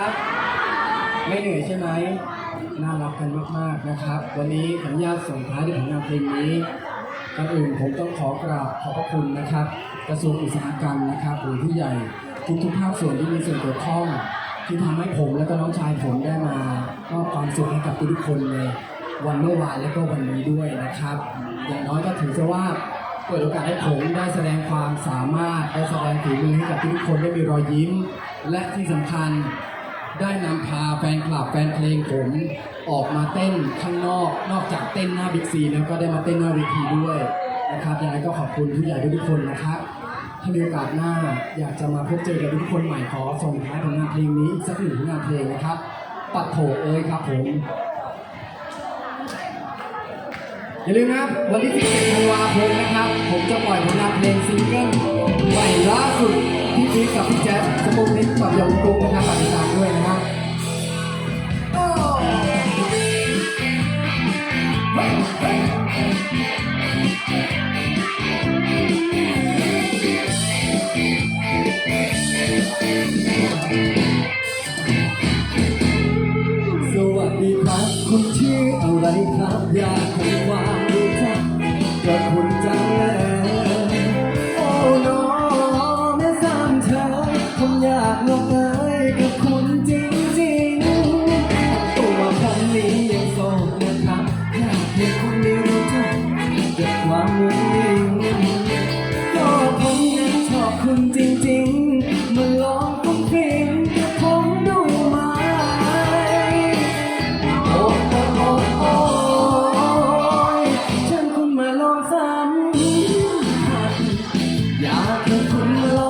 ครับไม่เหนื่อยใช่ไหมน่ารักกันมากๆนะครับ วันนี้ขออนุญาตส่งท้ายด้วยผลงานเพลงนี้ก่อนอื่นผมต้องขอกราบขอบพระคุณนะครับ กระทรวงอุตสาหกรรมนะครับหรือผู้ใหญ่ทุกทุกภาคส่วนที่มีส่วนเกี่ยวข้อง ที่ทำให้ผมและก็น้องชายผมได้มามอบความสุขให้กับทุกคนในวันเมื่อวานและก็วันนี้ด้วยนะครับ อย่างน้อยก็ถือซะว่าเปิดโอกาสให้ผมได้แสดงความสามารถได้แสดงฝีมือให้กับทุกคนได้มีรอยยิ้ม และที่สำคัญ ได้นำพาแฟนคลับแฟนเพลงผมออกมาเต้นข้างนอก นอกจากเต้นหน้าบิ๊กซีแล้วก็ได้มาเต้นหน้าเวทีด้วยนะครับยังไงก็ขอบคุณผู้ใหญ่ทุกคนนะครับถ้ามีโอกาสหน้าอยากจะมาพบเจอกับทุกคนใหม่ขอส่งท้ายผลงานเพลงนี้อีกสักหนึ่งผลงานเพลงนะครับ ปัดโถเอ้ยครับผม อย่าลืมนะครับ วันที่ 17ธันวาคมนะครับ ผมจะปล่อยผลงานเพลงซิงเกิลใหม่ล่าสุดที่พีกับพี่แจ๊สสมุกนิดกับยองกุ๊กนะครับฝากติดตามด้วยนะครับโอ้ รักคุณที่อะไรครับ อยากให้ความรู้จักกับคุณจังเลย 的朋友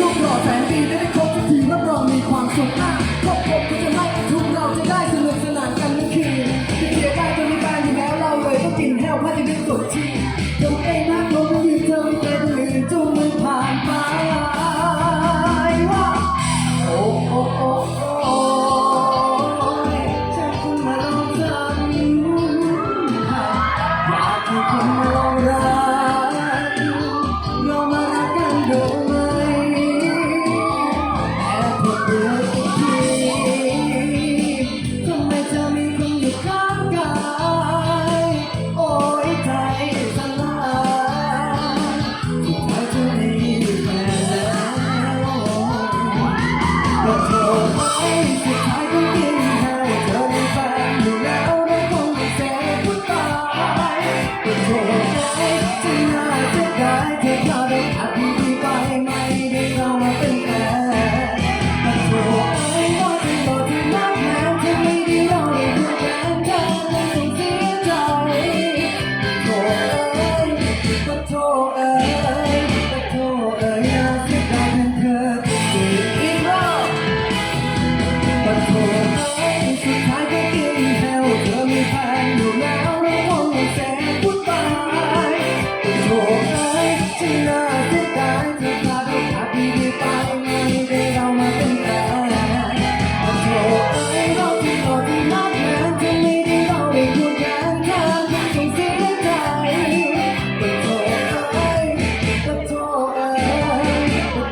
ลูกหล่อแสนดีได้ได้ครบทุกทีรับรองมีความสุขมากครอบครัวก็จะให้ทุกเราจะได้สนุกสนานกันทั้งคืนที่เกียวได้ตัวนี้ได้อยู่แล้วเราเลยต้องกินแห้วเพื่อจะได้สดชื่น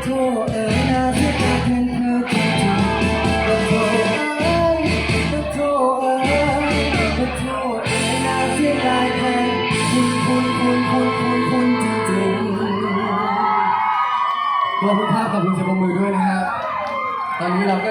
โทเอ่นาที่เธอเนทำขอโอขอโทษเอ่อเอ่นาทีได้แทนคุณคุณคุณคุณคุณจริงๆขอบคุณภาพขอบคุณเสีางปรมือด้วยนะครับ ตอนนี้เราก็